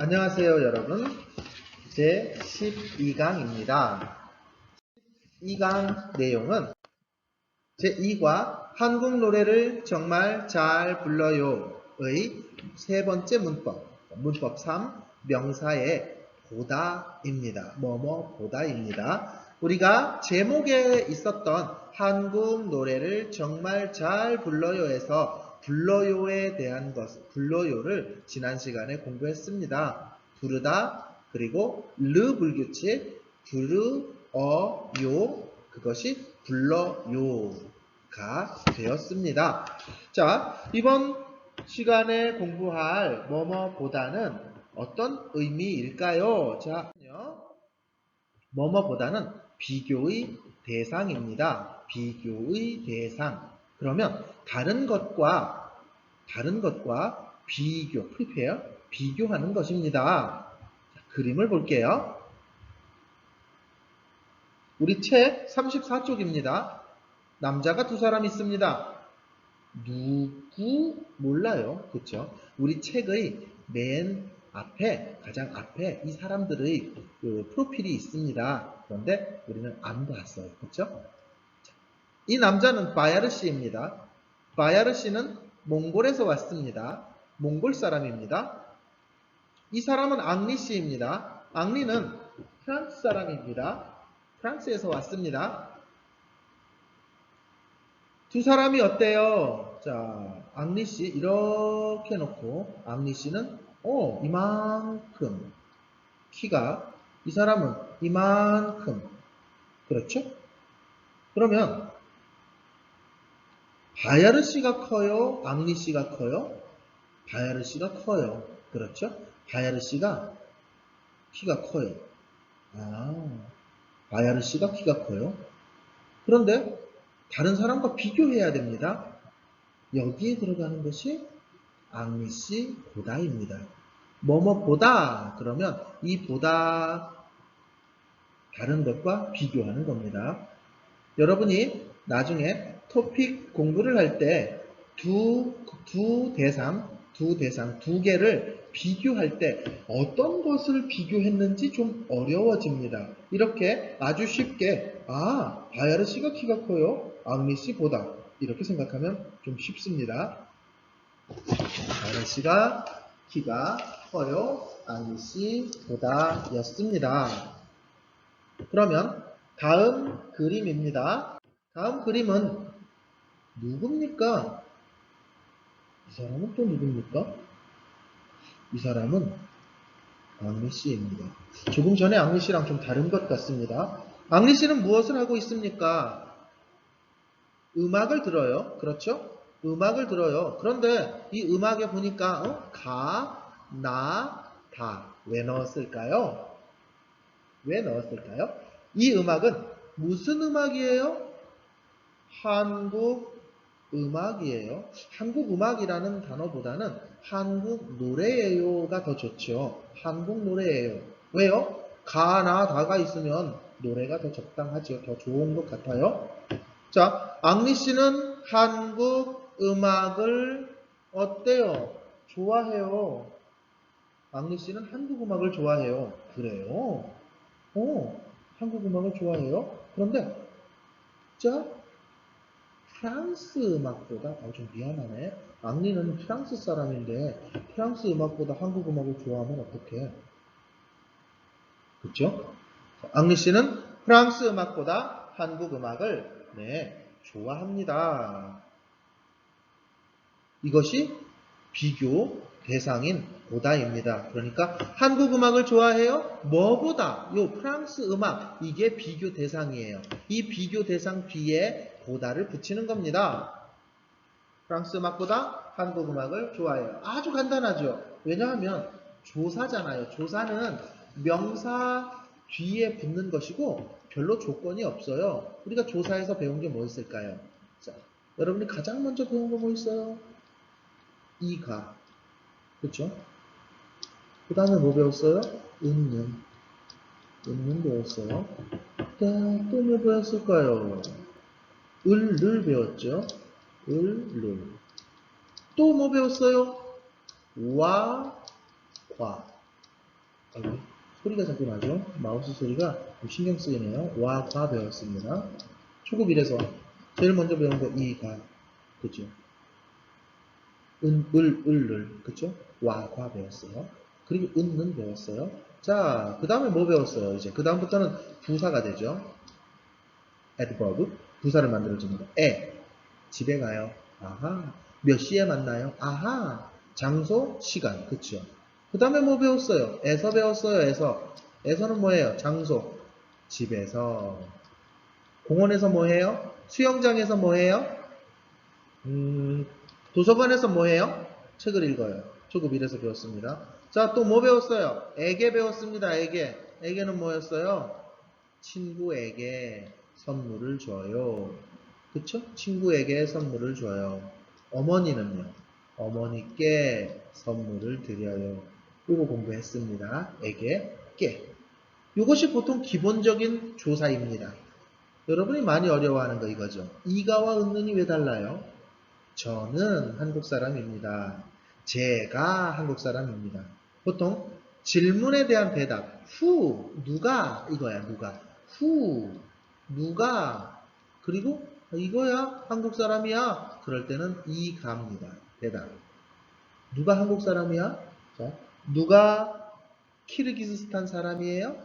안녕하세요, 여러분. 제 12강입니다. 12강 내용은 제 2과 한국 노래를 정말 잘 불러요 의 세 번째 문법, 문법 3, 명사의 보다입니다. 뭐뭐 보다입니다. 우리가 제목에 있었던 한국 노래를 정말 잘 불러요에서 불러요에 대한 것, 불러요를 지난 시간에 공부했습니다. 부르다, 그리고 르 불규칙, 부르, 어, 요, 그것이 불러요가 되었습니다. 자, 이번 시간에 공부할 뭐뭐보다는 어떤 의미일까요? 자, 뭐뭐보다는 비교의 대상입니다. 비교의 대상. 그러면 다른 것과 다른 것과 비교, 프리페어, 비교하는 것입니다. 자, 그림을 볼게요. 우리 책 34쪽입니다. 남자가 두 사람 있습니다. 누구 몰라요. 그렇죠? 우리 책의 맨 앞에 가장 앞에 이 사람들의 그 프로필이 있습니다. 그런데 우리는 안 봤어요. 그렇죠? 이 남자는 바야르 씨입니다. 바야르 씨는 몽골에서 왔습니다. 몽골 사람입니다. 이 사람은 앙리 씨입니다. 앙리는 프랑스 사람입니다. 프랑스에서 왔습니다. 두 사람이 어때요? 자, 앙리 씨 이렇게 놓고 앙리 씨는 어 이만큼 키가 이 사람은 이만큼 그렇죠? 그러면 바야르 씨가 커요? 앙리 씨가 커요? 바야르 씨가 커요. 그렇죠? 바야르 씨가 키가 커요. 아, 바야르 씨가 키가 커요. 그런데 다른 사람과 비교해야 됩니다. 여기에 들어가는 것이 앙리 씨 보다입니다. 뭐뭐 보다 그러면 이 보다 다른 것과 비교하는 겁니다. 여러분이 나중에 토픽 공부를 할 때 두, 두 대상, 두 대상, 두 개를 비교할 때 어떤 것을 비교했는지 좀 어려워집니다. 이렇게 아주 쉽게, 아, 바야르 씨가 키가 커요. 앙리 씨보다. 이렇게 생각하면 좀 쉽습니다. 바야르 씨가 키가 커요. 앙리 씨보다 였습니다. 그러면 다음 그림입니다. 다음 그림은 누굽니까? 이 사람은 또 누굽니까? 이 사람은 앙리 씨입니다. 조금 전에 앙리 씨랑 좀 다른 것 같습니다. 앙리 씨는 무엇을 하고 있습니까? 음악을 들어요. 그렇죠? 음악을 들어요. 그런데 이 음악에 보니까 어? 가, 나, 다. 왜 넣었을까요? 왜 넣었을까요? 이 음악은 무슨 음악이에요? 한국 음악이에요. 한국 음악이라는 단어보다는 한국 노래예요가 더 좋죠. 한국 노래예요. 왜요? 가나 다가 있으면 노래가 더 적당하죠. 더 좋은 것 같아요. 자, 앙리 씨는 한국 음악을 어때요? 좋아해요. 앙리 씨는 한국 음악을 좋아해요. 그래요? 어, 한국 음악을 좋아해요? 그런데, 자, 프랑스 음악보다, 아, 좀 미안하네. 앙리는 프랑스 사람인데, 프랑스 음악보다 한국 음악을 좋아하면 어떡해? 그쵸? 앙리 씨는 프랑스 음악보다 한국 음악을, 네, 좋아합니다. 이것이 비교 대상인 보다입니다. 그러니까 한국 음악을 좋아해요? 뭐보다? 요 프랑스 음악 이게 비교 대상이에요. 이 비교 대상 뒤에 보다를 붙이는 겁니다. 프랑스 음악보다 한국 음악을 좋아해요. 아주 간단하죠. 왜냐하면 조사잖아요. 조사는 명사 뒤에 붙는 것이고 별로 조건이 없어요. 우리가 조사에서 배운 게 뭐 있을까요? 자, 여러분이 가장 먼저 배운 거 뭐 있어요? 이가. 그쵸? 그 다음에 뭐 배웠어요? 은는. 은는 배웠어요. 또뭐 배웠을까요? 을를 배웠죠. 을를. 또 뭐 배웠어요? 와, 과. 아이고, 소리가 자꾸 나죠? 마우스 소리가 좀 신경 쓰이네요. 와, 과 배웠습니다. 초급 이래서 제일 먼저 배운 거 이, 과. 그죠? 은, 을, 을을. 그죠? 와, 과 배웠어요. 그리고 은는 배웠어요. 자, 그 다음에 뭐 배웠어요? 이제 그 다음부터는 부사가 되죠. adverb. 부사를 만들어 줍니다. 에. 집에 가요. 아하. 몇 시에 만나요? 아하. 장소, 시간. 그쵸? 그 다음에 뭐 배웠어요? 에서 배웠어요. 에서. 에서는 뭐예요? 장소. 집에서. 공원에서 뭐 해요? 수영장에서 뭐 해요? 음, 도서관에서 뭐 해요? 책을 읽어요. 초급 1에서 배웠습니다. 자, 또 뭐 배웠어요? 에게 배웠습니다. 에게. 에게는 뭐였어요? 친구에게 선물을 줘요. 그쵸? 친구에게 선물을 줘요. 어머니는요? 어머니께 선물을 드려요. 이거 공부했습니다. 에게, 깨. 이것이 보통 기본적인 조사입니다. 여러분이 많이 어려워하는 거 이거죠. 이가와 은는이 왜 달라요? 저는 한국 사람입니다. 제가 한국 사람입니다. 보통 질문에 대한 대답, 후, 누가, 이거야, 누가. 후, 누가, 그리고 이거야, 한국 사람이야. 그럴 때는 이가입니다. 대답. 누가 한국 사람이야? 자, 누가 키르기스스탄 사람이에요?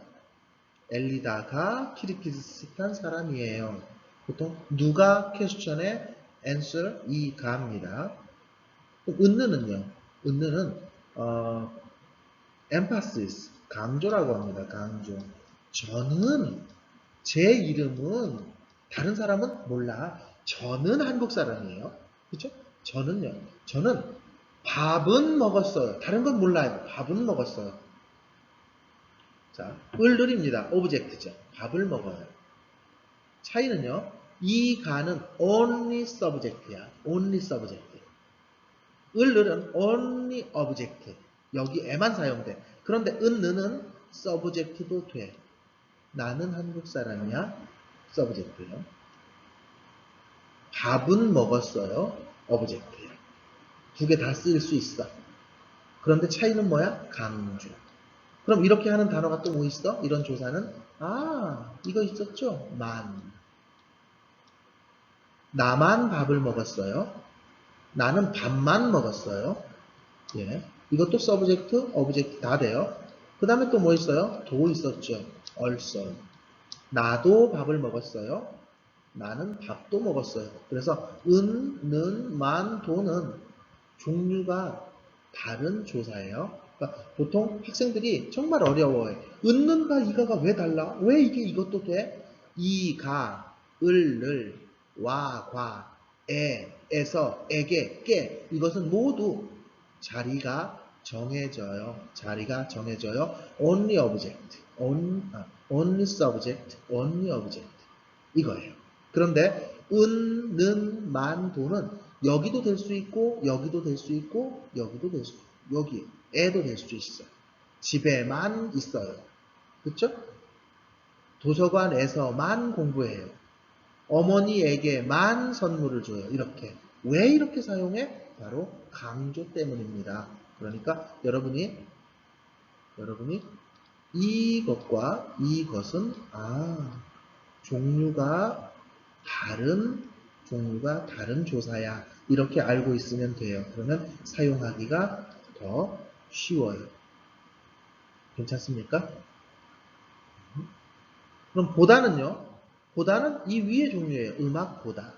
엘리다가 키르기스스탄 사람이에요. 보통 누가 퀘스천의 answer 이가입니다. 은느는요. 은느는 어, emphasis 강조라고 합니다. 강조. 저는 제 이름은 다른 사람은 몰라. 저는 한국 사람이에요. 그렇죠? 저는요. 저는 밥은 먹었어요. 다른 건 몰라요. 밥은 먹었어요. 자, 을들입니다. 오브젝트죠. 밥을 먹어요. 차이는요. 이 가는 only subject야. only subject. 을들은 only object. 여기 에만 사용돼. 그런데 은느는 subject도 돼. 나는 한국 사람이야. subject요. 밥은 먹었어요. object야. 두개 다 쓸 수 있어. 그런데 차이는 뭐야? 강조. 그럼 이렇게 하는 단어가 또 뭐 있어? 이런 조사는 아 이거 있었죠? 만 나만 밥을 먹었어요. 나는 밥만 먹었어요. 예, 이것도 서브젝트, 어브젝트 다 돼요. 그 다음에 또뭐 있어요? 도 있었죠. Also 나도 밥을 먹었어요. 나는 밥도 먹었어요. 그래서 은, 는, 만, 도는 종류가 다른 조사예요. 그러니까 보통 학생들이 정말 어려워해. 은는 가 이가가 왜 달라? 왜 이게 이것도 돼? 이가, 을, 를, 와, 과, 에, 에서, 에게, 깨 이것은 모두 자리가 정해져요. 자리가 정해져요. only object, on, 아, only subject, only object 이거예요. 그런데 은, 는, 만, 도는 여기도 될 수 있고 여기도 될 수 있고 여기도 될 수 있고 여기 애도 될 수 있어요. 집에만 있어요. 그쵸? 도서관에서만 공부해요. 어머니에게만 선물을 줘요. 이렇게. 왜 이렇게 사용해? 바로 강조 때문입니다. 그러니까 여러분이 여러분이 이것과 이것은 아 종류가 다른 종류가 다른 조사야 이렇게 알고 있으면 돼요. 그러면 사용하기가 더 쉬워요. 괜찮습니까? 그럼 보다는요. 보다는 이 위의 종류예요. 음악 보다.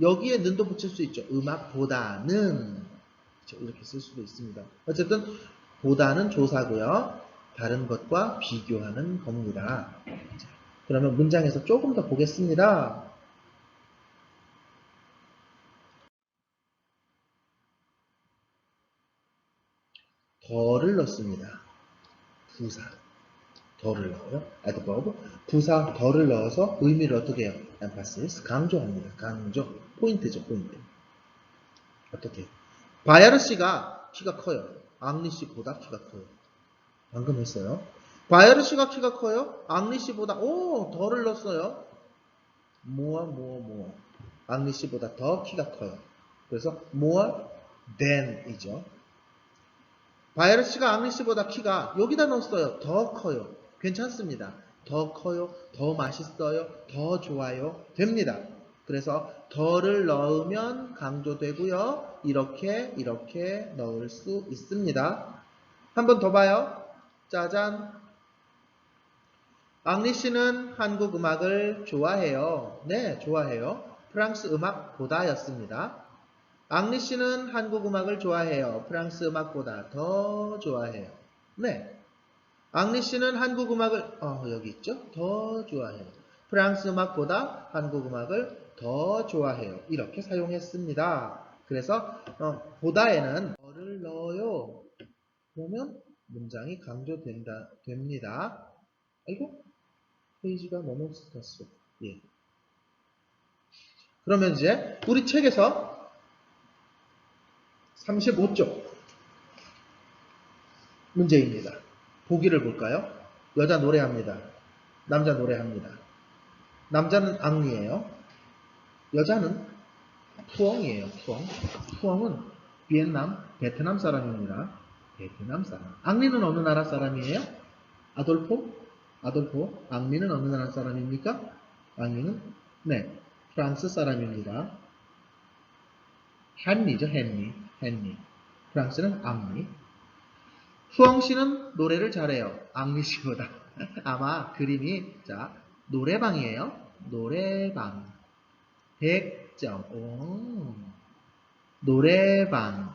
여기에 는도 붙일 수 있죠. 음악 보다는 그렇죠? 이렇게 쓸 수도 있습니다. 어쨌든 보다는 조사고요. 다른 것과 비교하는 겁니다. 자, 그러면 문장에서 조금 더 보겠습니다. 더를 넣습니다. 부사. 더를 넣어요. adverb. 부사 더를 넣어서 의미를 어떻게 해요? emphasis. 강조합니다. 강조. 포인트죠, 포인트. 어떻게? 바야르 씨가 키가 커요. 앙리 씨보다 키가 커요. 방금 했어요. 씨가 키가 커요. 앙리 씨보다 오 더를 넣었어요. more, more, more. 앙리 씨보다 더 키가 커요. 그래서 more than이죠. 바이아르 씨가 앙리 씨보다 키가 여기다 넣었어요. 더 커요. 괜찮습니다. 더 커요. 더 맛있어요. 더 좋아요. 됩니다. 그래서 더를 넣으면 강조되고요. 이렇게 이렇게 넣을 수 있습니다. 한 번 더 봐요. 짜잔. 앙리 씨는 한국 음악을 좋아해요. 네, 좋아해요. 프랑스 음악보다였습니다. 앙리 씨는 한국 음악을 좋아해요. 프랑스 음악보다 더 좋아해요. 네. 앙리 씨는 한국 음악을 어, 여기 있죠? 더 좋아해요. 프랑스 음악보다 한국 음악을 더 좋아해요. 이렇게 사용했습니다. 그래서 어, 보다에는 더를 넣어요. 그러면 문장이 강조된다 됩니다. 아이고 페이지가 너무 스쳤어. 예. 그러면 이제 우리 책에서 35쪽 문제입니다. 보기를 볼까요? 여자 노래합니다. 남자 노래합니다. 남자는 앙리예요. 여자는 푸엉이에요. 푸엉. 푸엉은 비엔남, 베트남 사람입니다. 베트남 사람. 앙리는 어느 나라 사람이에요? 아돌포? 아돌포. 앙리는 어느 나라 사람입니까? 앙리는 네, 프랑스 사람입니다. 헨리죠, 헨리. 헨리. 프랑스는 앙리. 후엉 씨는 노래를 잘해요. 앙리 씨보다. 아마 그림이, 자, 노래방이에요. 노래방. 100점. 오. 노래방.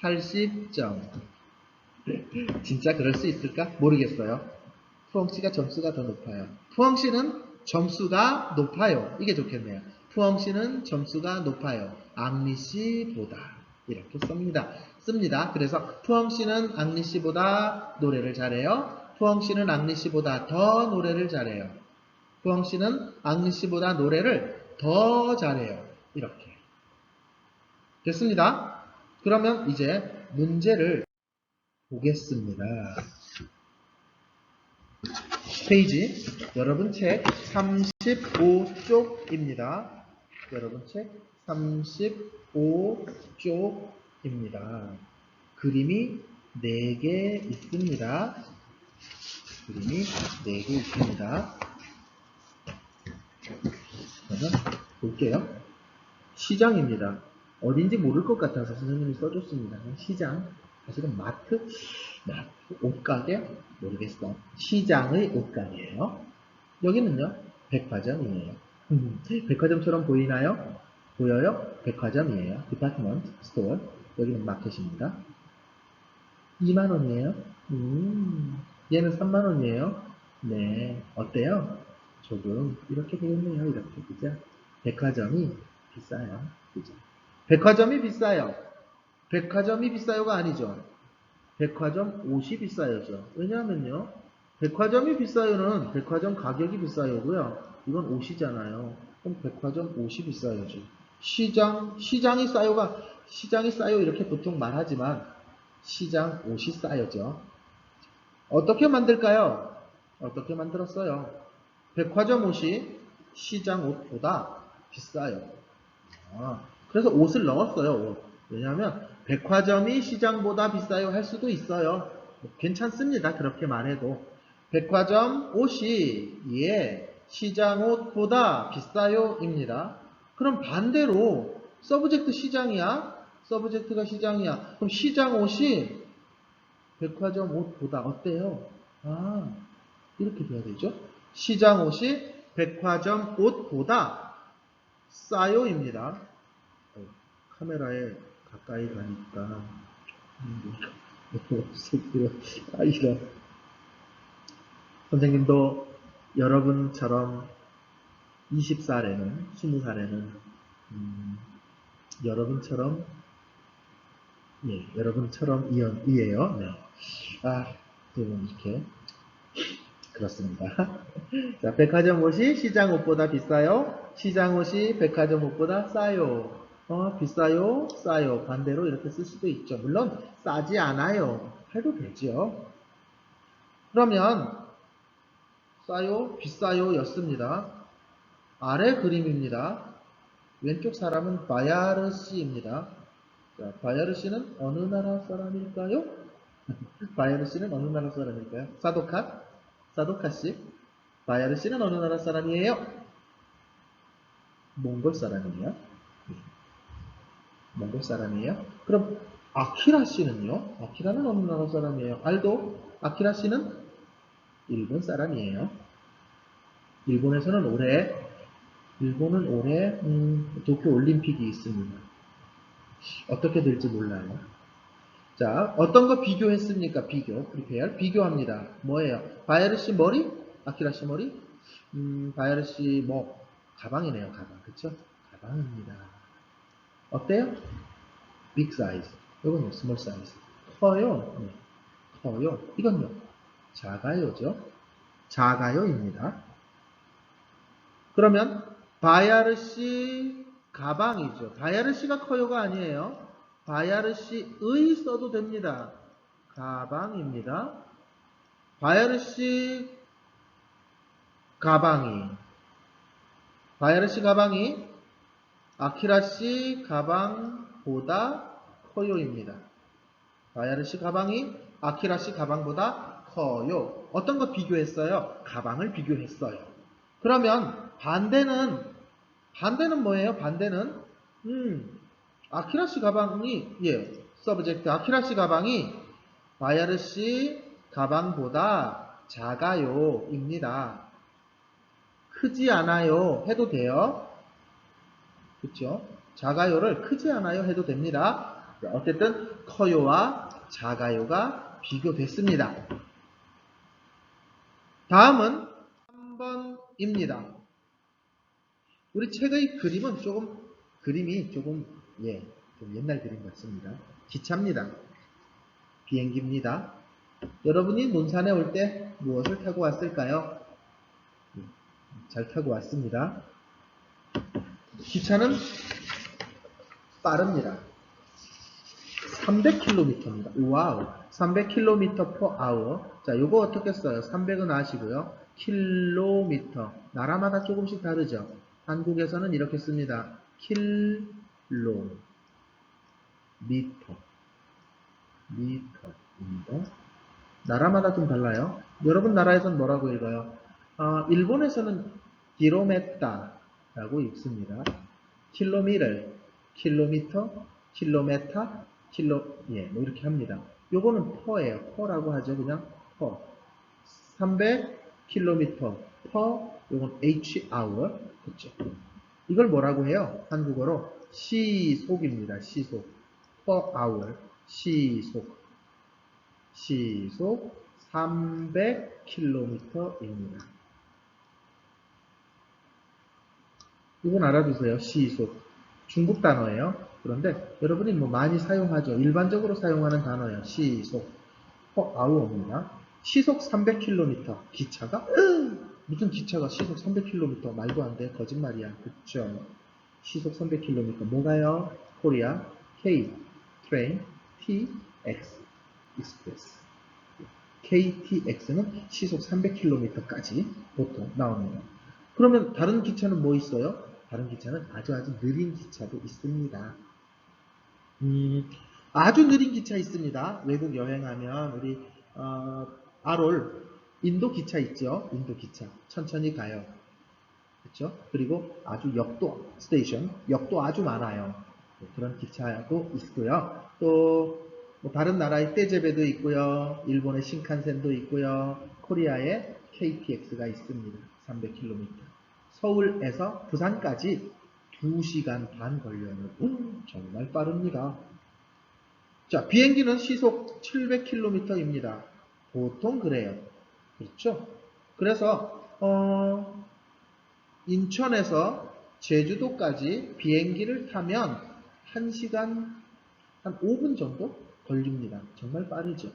80점. 진짜 그럴 수 있을까? 모르겠어요. 푸엉 씨가 점수가 더 높아요. 푸엉 씨는 점수가 높아요. 이게 좋겠네요. 푸엉 씨는 점수가 높아요. 앙리 씨보다. 이렇게 씁니다. 씁니다. 그래서 푸엉 씨는 앙리 씨보다 노래를 잘해요. 푸엉 씨는 앙리 씨보다 더 노래를 잘해요. 푸엉 씨는 앙리 씨보다 노래를 더 잘해요. 이렇게. 됐습니다. 그러면 이제 문제를 보겠습니다. 페이지 여러분 책 35쪽입니다. 여러분 책 35쪽입니다. 그림이 4개 있습니다. 그림이 4개 있습니다. 그러면 볼게요. 시장입니다. 어딘지 모를 것 같아서 선생님이 써줬습니다. 시장. 사실은 마트, 마트, 옷가게? 모르겠어. 시장의 옷가게예요. 여기는요, 백화점이에요. 음, 백화점처럼 보이나요? 보여요? 백화점이에요. 디파트먼트 스토어. 여기는 마켓입니다. 2만 원이에요. 음, 얘는 3만 원이에요. 네, 어때요? 조금 이렇게 되겠네요. 이렇게 그죠? 백화점이 비싸요. 그죠? 백화점이 비싸요. 백화점이 비싸요가 아니죠. 백화점 옷이 비싸요죠. 왜냐하면요. 백화점이 비싸요는 백화점 가격이 비싸요고요. 이건 옷이잖아요. 그럼 백화점 옷이 비싸요죠. 시장, 시장이 싸요가, 시장이 싸요 이렇게 보통 말하지만 시장 옷이 싸요죠. 어떻게 만들까요? 어떻게 만들었어요? 백화점 옷이 시장 옷보다 비싸요. 아, 그래서 옷을 넣었어요. 옷. 왜냐하면 백화점이 시장보다 비싸요 할 수도 있어요. 괜찮습니다. 그렇게 말해도. 백화점 옷이 예 시장 옷보다 비싸요 입니다. 그럼 반대로 서브젝트 시장이야? 서브젝트가 시장이야. 그럼 시장 옷이 백화점 옷보다 어때요? 아 이렇게 돼야 되죠. 시장 옷이 백화점 옷보다 싸요입니다. 어, 카메라에 가까이 가니까. 아 이런 선생님도 여러분처럼 20살에는 20살에는 음, 여러분처럼 예 여러분처럼 이연, 이에요. 네. 아 지금 이렇게. 그렇습니다. 자 백화점 옷이 시장 옷보다 비싸요? 시장 옷이 백화점 옷보다 싸요 어, 비싸요, 싸요. 반대로 이렇게 쓸 수도 있죠. 물론 싸지 않아요. 해도 되죠. 그러면 싸요, 비싸요 였습니다. 아래 그림입니다. 왼쪽 사람은 바야르 씨입니다. 자, 바야르 씨는 어느 나라 사람일까요? 바이아르 씨는 어느 나라 사람일까요? 사도카? 사도카 씨? 바이아르 씨는 어느 나라 사람이에요? 몽골 사람이에요. 몽골 사람이에요. 그럼 아키라 씨는요? 아키라는 어느 나라 사람이에요? 알도? 아키라 씨는 일본 사람이에요. 일본에서는 올해 일본은 올해 음, 도쿄 올림픽이 있습니다. 어떻게 될지 몰라요. 자, 어떤 거 비교했습니까? 비교, 프리페어, 비교합니다. 뭐예요? 바이아르 씨 머리? 아키라 씨 머리? 음, 바이아르 씨 뭐, 가방이네요, 가방. 그쵸? 가방입니다. 어때요? 빅 사이즈. 이건요, 스몰 사이즈. 커요? 네. 커요. 이건요, 작아요죠? 작아요입니다. 그러면, 씨 가방이죠. 바이아르 씨가 커요가 아니에요. 바이아르 씨의 써도 됩니다. 가방입니다. 씨 가방이 씨 가방이 아키라 씨 가방보다 커요입니다. 바이아르 씨 가방이 아키라 씨 가방보다 커요. 어떤 거 비교했어요? 가방을 비교했어요. 그러면 반대는 반대는 뭐예요? 반대는 음 아키라 씨 가방이 예 서브젝트 아키라 씨 가방이 바이아르 씨 가방보다 작아요입니다. 크지 않아요 해도 돼요. 그렇죠? 작아요를 크지 않아요 해도 됩니다. 어쨌든 커요와 작아요가 비교됐습니다. 다음은 3번입니다. 우리 책의 그림은 조금 그림이 조금 예, 좀 옛날 그림 같습니다. 기차입니다. 비행기입니다. 여러분이 논산에 올 때 무엇을 타고 왔을까요? 예, 잘 타고 왔습니다. 기차는 빠릅니다. 300km입니다. 와우. 300km per hour. 자, 요거 어떻게 써요? 300은 아시고요. 킬로미터. 나라마다 조금씩 다르죠. 한국에서는 이렇게 씁니다. 킬로 미터 미터입니다. 나라마다 좀 달라요. 여러분 나라에서는 뭐라고 읽어요? 어, 일본에서는 기로메타 라고 읽습니다. 킬로미터, 킬로미터, 킬로메타, 킬로 예, 뭐 이렇게 합니다. 요거는 퍼예요. 퍼라고 하죠. 그냥 퍼. 300km per 요건 H hour 그쵸 이걸 뭐라고 해요? 한국어로 시속입니다. 시속 per hour 시속 시속 300km입니다. 이건 알아두세요. 시속 중국 단어예요. 그런데 여러분이 뭐 많이 사용하죠. 일반적으로 사용하는 단어예요. 시속 per hour입니다. 시속 300km 기차가 무슨 기차가 시속 300km 말도 안 돼. 거짓말이야. 그쵸? 시속 300km. 뭐가요? 코리아, K, 트레인, T, X, 익스프레스. KTX는 시속 300km까지 보통 나옵니다. 그러면 다른 기차는 뭐 있어요? 다른 기차는 아주 아주 느린 기차도 있습니다. 음, 아주 느린 기차 있습니다. 외국 여행하면 우리 어, 아롤 인도 기차 있죠. 인도 기차 천천히 가요. 그렇죠? 그리고 아주 역도 스테이션 역도 아주 많아요. 네, 그런 기차도 있고요. 또 뭐 다른 나라의 떼제베도 있고요. 일본의 신칸센도 있고요. 코리아의 KTX가 있습니다. 300km. 서울에서 부산까지 2시간 반 걸려요. 음, 정말 빠릅니다. 자, 비행기는 시속 700km입니다. 보통 그래요. 그렇죠? 그래서 어, 인천에서 제주도까지 비행기를 타면 1시간 한 5분 정도 걸립니다. 정말 빠르죠.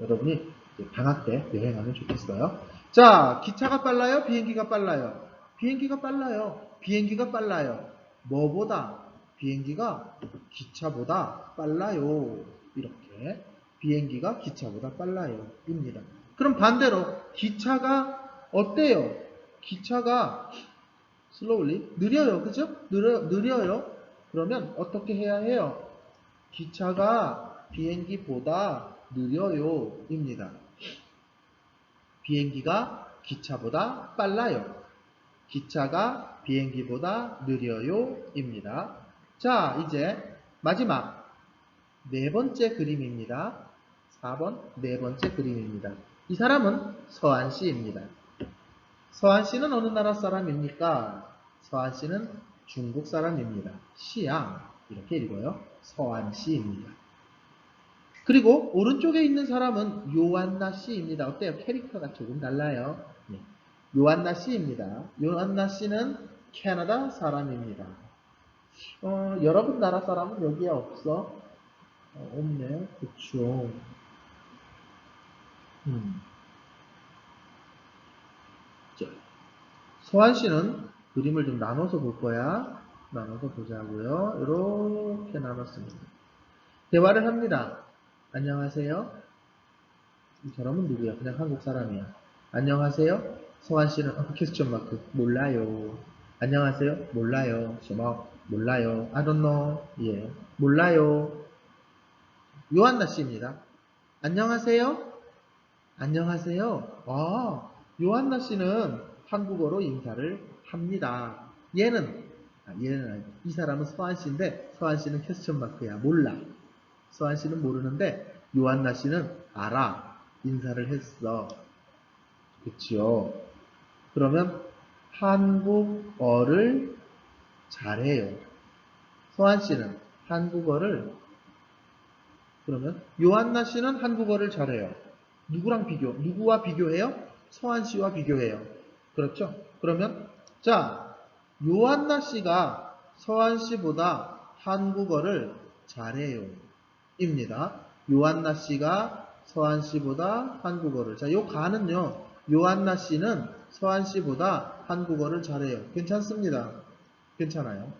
여러분이 방학 때 여행하면 좋겠어요. 자, 기차가 빨라요? 비행기가 빨라요? 비행기가 빨라요. 비행기가 빨라요. 뭐보다? 비행기가 기차보다 빨라요. 이렇게. 비행기가 기차보다 빨라요. 입니다. 그럼 반대로 기차가 어때요? 기차가 slowly 느려요. 그죠? 느려, 느려요. 그러면 어떻게 해야 해요? 기차가 비행기보다 느려요 입니다. 비행기가 기차보다 빨라요. 기차가 비행기보다 느려요 입니다. 자, 이제 마지막 네 번째 그림입니다. 4번 네 번째 그림입니다. 이 사람은 서한 씨입니다. 서한 씨는 어느 나라 사람입니까? 서한 씨는 중국 사람입니다. 시양 이렇게 읽어요. 서한 씨입니다. 그리고 오른쪽에 있는 사람은 요한나 씨입니다. 어때요? 캐릭터가 조금 달라요. 네. 요한나 씨입니다. 요한나 씨는 캐나다 사람입니다. 어, 여러분 나라 사람은 여기에 없어? 어, 없네. 그쵸. 음. 자, 서한 씨는 그림을 좀 나눠서 볼 거야. 나눠서 보자고요. 이렇게 나눴습니다. 대화를 합니다. 안녕하세요. 이 사람은 누구야? 그냥 한국 사람이야. 안녕하세요. 서한 씨는 어, 퀘스천 마크 몰라요. 안녕하세요. 몰라요. 뭐 몰라요. I don't know. 예. 몰라요. 요한나 씨입니다. 안녕하세요. 안녕하세요. 아, 요한나 씨는 한국어로 인사를 합니다. 얘는, 아, 얘는, 이 사람은 서한 씨인데, 서한 씨는 퀘스천 마크야. 몰라. 서한 씨는 모르는데, 요한나 씨는 알아. 인사를 했어. 그치요. 그러면 한국어를 잘해요. 서한 씨는 한국어를 그러면 요한나 씨는 한국어를 잘해요. 누구랑 비교? 누구와 비교해요? 서한 씨와 비교해요. 그렇죠? 그러면 자 요한나 씨가 서한 씨보다 한국어를 잘해요. 입니다. 요한나 씨가 서한 씨보다 한국어를 자, 요 가는요. 요한나 씨는 서한 씨보다 한국어를 잘해요. 괜찮습니다. 괜찮아요.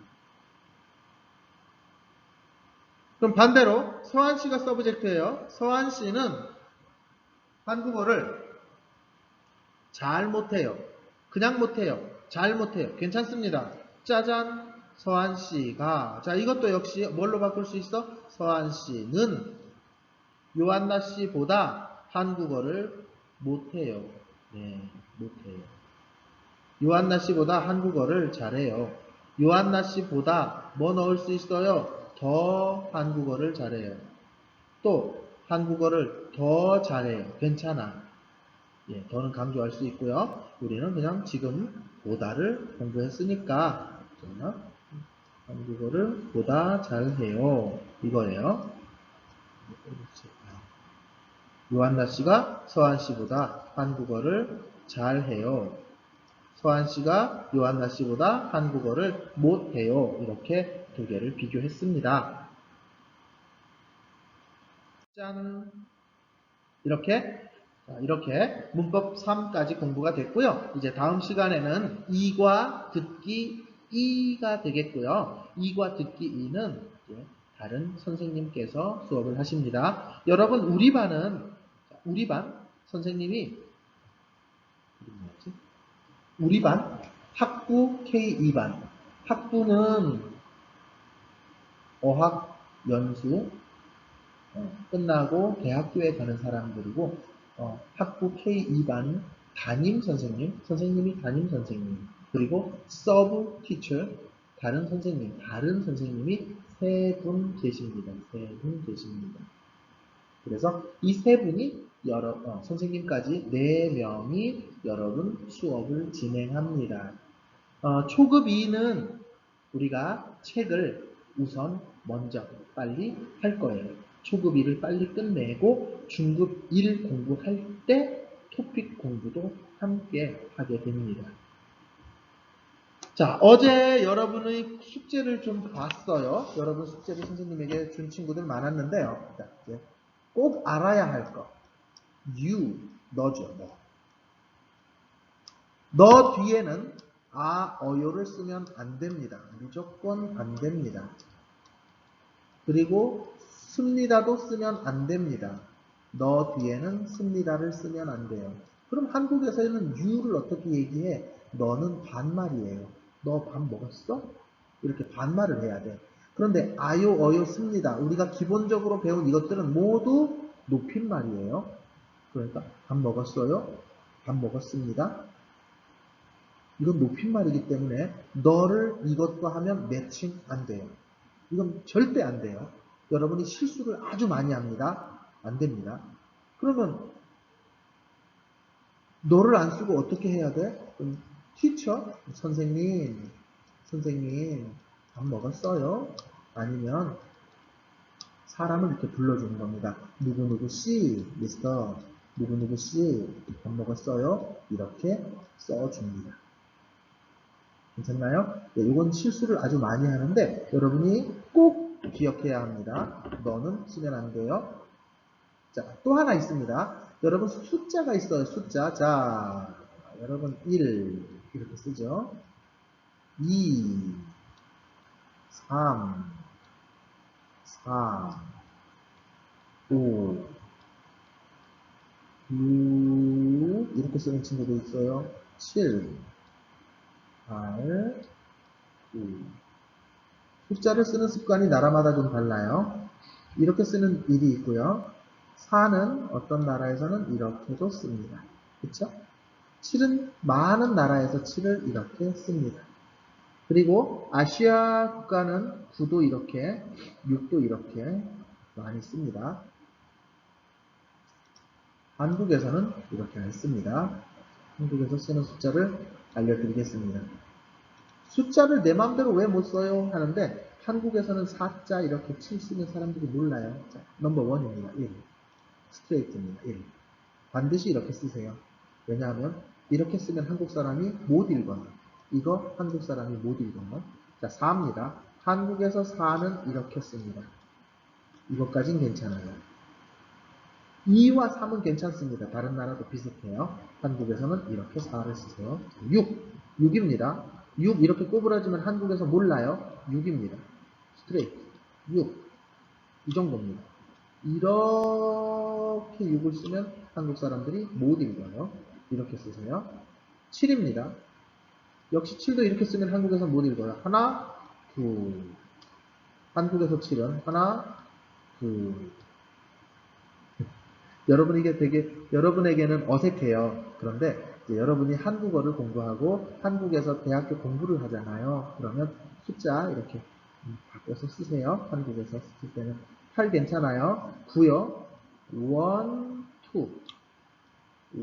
그럼 반대로 서한 씨가 서브젝트예요. 서한 씨는 한국어를 잘 못해요. 그냥 못해요. 잘 못해요. 괜찮습니다. 짜잔. 서한 씨가 자 이것도 역시 뭘로 바꿀 수 있어? 서한 씨는 요한나 씨보다 한국어를 못해요. 네, 못해요. 요한나 씨보다 한국어를 잘해요. 요한나 씨보다 뭐 넣을 수 있어요? 더 한국어를 잘해요. 또 한국어를 더 잘해요. 괜찮아. 예, 더는 강조할 수 있고요. 우리는 그냥 지금 보다를 공부했으니까 자, 한국어를 보다 잘해요. 이거예요. 요한나 씨가 서한 씨보다 한국어를 잘해요. 서한 씨가 요한나 씨보다 한국어를 못해요. 이렇게 두 개를 비교했습니다. 짠. 이렇게 자, 이렇게 문법 3까지 공부가 됐고요. 이제 다음 시간에는 이과 듣기 2가 되겠고요. 이과 듣기 2는 이제 다른 선생님께서 수업을 하십니다. 여러분 우리 반은 자, 우리 반 선생님이? 우리 반 학부 K2반 학부는 어학 연수 어, 끝나고 대학교에 가는 사람들이고 어, 학부 K2반 담임 선생님, 선생님이 담임 선생님, 그리고 서브 티처, 다른 선생님, 다른 선생님이 세 분 계십니다. 세 분 계십니다. 그래서 이 세 분이 여러 어, 선생님까지 네 명이 여러분 수업을 진행합니다. 어, 초급 2는 우리가 책을 우선 먼저 빨리 할 거예요. 초급 2를 빨리 끝내고 중급 1 공부할 때 토픽 공부도 함께 하게 됩니다. 자, 어제 여러분의 숙제를 좀 봤어요. 여러분 숙제를 선생님에게 준 친구들 많았는데요. 자, 이제 꼭 알아야 할 거. you, 너죠, 너. 너 뒤에는 아, 어요를 쓰면 안 됩니다. 무조건 반대입니다. 그리고 씁니다도 쓰면 안 됩니다. 너 뒤에는 씁니다를 쓰면 안 돼요. 그럼 한국에서는 you를 어떻게 얘기해? 너는 반말이에요. 너 밥 먹었어? 이렇게 반말을 해야 돼. 그런데 아요, 어요, 씁니다. 우리가 기본적으로 배운 이것들은 모두 높임말이에요. 그러니까 밥 먹었어요? 밥 먹었습니다. 이건 높임말이기 때문에 너를 이것도 하면 매칭 안 돼요. 이건 절대 안 돼요. 여러분이 실수를 아주 많이 합니다. 안 됩니다. 그러면 너를 안 쓰고 어떻게 해야 돼? Teacher, 선생님, 선생님, 밥 먹었어요? 아니면 사람을 이렇게 불러주는 겁니다. 누구누구 씨, 미스터, 누구누구 씨, 밥 먹었어요? 이렇게 써줍니다. 괜찮나요? 네, 이건 실수를 아주 많이 하는데 여러분이 꼭 기억해야 합니다. 너는 쓰면 안 돼요. 자, 또 하나 있습니다. 여러분 숫자가 있어요. 숫자. 자, 여러분 1 이렇게 쓰죠. 2 3 4 5 6 이렇게 쓰는 친구도 있어요. 7 8 9 숫자를 쓰는 습관이 나라마다 좀 달라요. 이렇게 쓰는 일이 있고요. 4는 어떤 나라에서는 이렇게도 씁니다. 그쵸? 7은 많은 나라에서 7을 이렇게 씁니다. 그리고 아시아 국가는 9도 이렇게, 6도 이렇게 많이 씁니다. 한국에서는 이렇게 안 씁니다. 한국에서 쓰는 숫자를 알려드리겠습니다. 숫자를 내 마음대로 왜 못 써요? 하는데 한국에서는 4자 이렇게 7 쓰는 사람들이 몰라요. 자, 넘버 원입니다. 1. 스트레이트입니다. 1. 반드시 이렇게 쓰세요. 왜냐하면 이렇게 쓰면 한국 사람이 못 읽어요. 이거 한국 사람이 못 읽어요. 자, 4입니다. 한국에서 4는 이렇게 씁니다. 이것까진 괜찮아요. 2와 3은 괜찮습니다. 다른 나라도 비슷해요. 한국에서는 이렇게 4를 쓰세요. 6. 6입니다. 6 이렇게 꼬부라지면 한국에서 몰라요. 6입니다. 스트레이트. 6. 이 정도입니다. 이렇게 6을 쓰면 한국 사람들이 못 읽어요. 이렇게 쓰세요. 7입니다. 역시 7도 이렇게 쓰면 한국에서 못 읽어요. 하나, 둘. 한국에서 7은 하나, 둘. 여러분 이게 되게 여러분에게는 어색해요. 그런데 여러분이 한국어를 공부하고 한국에서 대학교 공부를 하잖아요. 그러면 숫자 이렇게 음, 바꿔서 쓰세요. 한국에서 쓸 때는 8 괜찮아요. 9요. 1, 2. 1,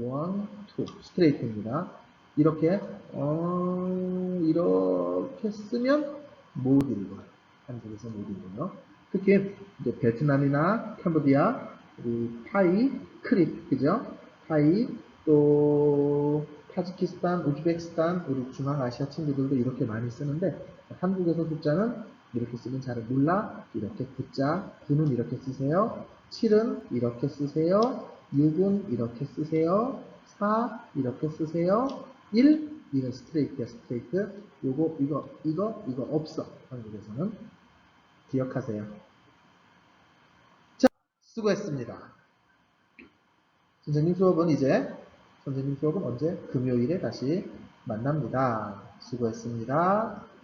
2. 스트레이트입니다. 이렇게 어, 이렇게 쓰면 못 읽어요. 한국에서 못 읽어요. 특히 이제 베트남이나 캄보디아, 그리고 타이, 크립, 그죠? 타이, 또 타지키스탄, 우즈베키스탄, 우리 중앙아시아 친구들도 이렇게 많이 쓰는데 한국에서 숫자는 이렇게 쓰면 잘 몰라. 이렇게 9자, 9는 이렇게 쓰세요. 7은 이렇게 쓰세요. 6은 이렇게 쓰세요. 4 이렇게 쓰세요. 1 이건 스트레이트야 스트레이트. 요거 이거 이거 이거 없어. 한국에서는 기억하세요. 자, 수고했습니다. 선생님 수업은 이제 선생님 수업은 언제 금요일에 다시 만납니다. 수고했습니다.